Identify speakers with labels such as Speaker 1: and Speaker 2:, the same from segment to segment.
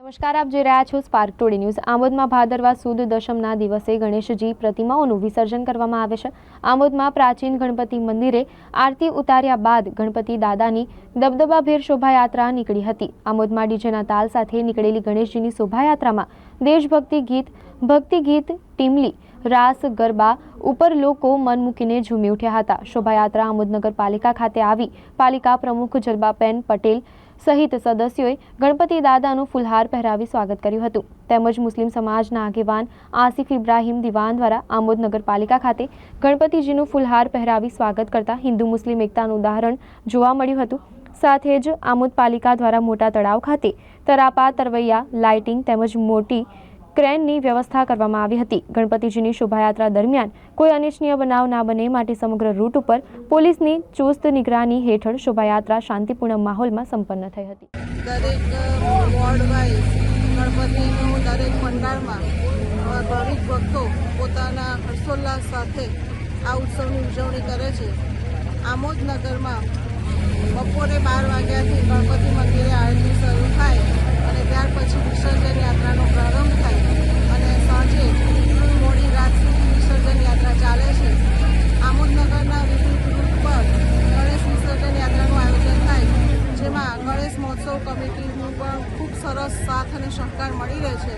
Speaker 1: નમસ્કાર, આપ જોઈ રહ્યા છો સ્પાર્ક ટુડે ન્યૂઝ આમોદમાં ભાદરવા સુદ દશમના દિવસે ગણેશજી પ્રતિમાઓનું વિસર્જન કરવામાં આવે છે. આમોદમાં પ્રાચીન ગણપતિ મંદિરે આરતી ઉતાર્યા બાદ ગણપતિ દાદાની દબદબાભેર શોભાયાત્રા નીકળી હતી. આમોદમાં ડીજેના તાલ સાથે નીકળેલી ગણેશજીની શોભાયાત્રામાં દેશભક્તિ ગીત, ભક્તિ ગીત, ટીમલી, રાસ, ગરબા ઉપર લોકો મન મૂકીને ઝૂમી ઉઠ્યા હતા. શોભાયાત્રા આમોદ નગરપાલિકા ખાતે આવી પાલિકા પ્રમુખ જલબાબેન પટેલ સહિત સદસ્યોએ ગણપતિ દાદાનું ફુલહાર પહેરાવી સ્વાગત કર્યું હતું. તેમજ મુસ્લિમ સમાજના આગેવાન આસિફ ઇબ્રાહીમ દિવાન દ્વારા આમોદ નગરપાલિકા ખાતે ગણપતિજીનું ફુલહાર પહેરાવી સ્વાગત કરતા હિન્દુ મુસ્લિમ એકતાનું ઉદાહરણ જોવા મળ્યું હતું. સાથે જ આમોદ પાલિકા દ્વારા મોટા તળાવ ખાતે તરાપા તરવૈયા, લાઇટિંગ તેમજ મોટી ક્રેનની વ્યવસ્થા કરવામાં આવી હતી. ગણપતિજીની શોભાયાત્રા દરમિયાન કોઈ અનિચ્છનીય બનાવ ના બને માટે સમગ્ર રૂટ ઉપર પોલીસની ચુસ્ત નિગરાની હેઠળ શોભાયાત્રા શાંતિપૂર્ણ માહોલમાં સંપન્ન થઈ હતી.
Speaker 2: દરેક વોર્ડ ગણપતિનું દરેક પંડાળમાં અ, ભાવિક ભક્તો પોતાના હર્ષોલ્લાસ સાથે આ ઉત્સવની ઉજવણી કરે છે. આમોદ નગરમાં બપોરે બાર વાગ્યાથી ગણપતિ મંદિરે આરતી શરૂ થાય. ત્યાર પછી વિસર્જન યાત્રાનો પ્રારંભ થાય અને સાંજે મોડી રાત સુધી વિસર્જન યાત્રા ચાલે છે. આમોદનગરના વિદ્યુત રૂટ પર ગણેશ વિસર્જન યાત્રાનું આયોજન થાય, જેમાં ગણેશ મહોત્સવ કમિટીનું પણ ખૂબ સરસ સાથ અને સહકાર મળી રહે છે.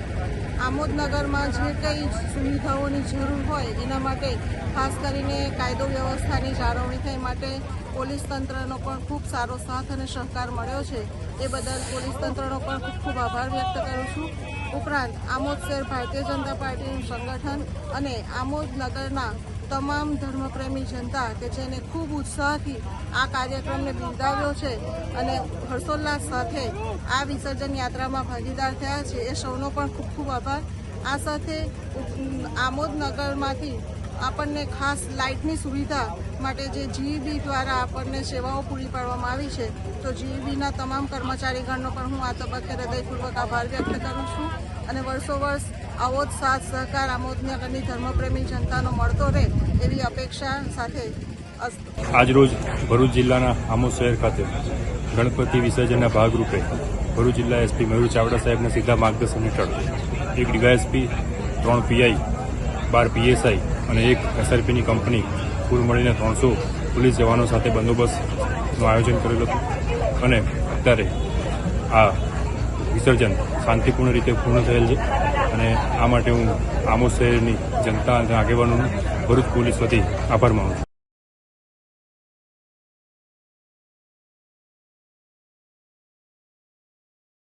Speaker 2: આમોદ નગરમાં જે કંઈ સુવિધાઓની જરૂર હોય એના માટે ખાસ કરીને કાયદો વ્યવસ્થાની જાળવણી થાય માટે પોલીસ તંત્રનો પણ ખૂબ સારો સાથ અને સહકાર મળ્યો છે. એ બદલ પોલીસ તંત્રનો પણ ખૂબ ખૂબ આભાર વ્યક્ત કરું છું. ઉપરાંત આમોદ શહેર ભારતીય જનતા પાર્ટીનું સંગઠન અને આમોદ નગરના તમામ ધર્મપ્રેમી જનતા કે જેને ખૂબ ઉત્સાહથી આ કાર્યક્રમને બિરદાવ્યો છે અને હર્ષોલ્લાસ સાથે આ વિસર્જન યાત્રામાં ભાગીદાર થયા છે એ સૌનો પણ ખૂબ ખૂબ આભાર. આ સાથે આમોદનગરમાંથી આમોદ નગરમાંથી આપણને ખાસ લાઇટની સુવિધા માટે જે જીઈબી દ્વારા આપણને સેવાઓ પૂરી પાડવામાં આવી છે, તો જીઈબીના તમામ કર્મચારીગણનો પણ હું આ તબક્કે હૃદયપૂર્વક આભાર વ્યક્ત કરું છું અને વર્ષો વર્ષ આવો જ સાથ સહકાર આમોદનગરની ધર્મપ્રેમી જનતાનો મળતો રહે એવી અપેક્ષા સાથે
Speaker 3: આજરોજ ભરૂચ જિલ્લાના આમોદ શહેર ખાતે ગણપતિ વિસર્જનના ભાગરૂપે ભરૂચ જિલ્લા એસપી મયુર ચાવડા સાહેબના સીધા માર્ગદર્શન હેઠળ એક ડીવાયએસપી ત્રણ પીઆઈ, બાર પીએસઆઈ અને એક એસઆરપીની કંપની, કુલ મળીને ત્રણસો પોલીસ જવાનો સાથે બંદોબસ્તનું આયોજન કરેલું હતું. અને અત્યારે આ વિસર્જન શાંતિપૂર્ણ રીતે પૂર્ણ થયેલ છે. અને આ માટે હું આમોદ શહેરની જનતા અને આગેવાનોનો ભરૂચ પોલીસ વતી આભાર માનું છું.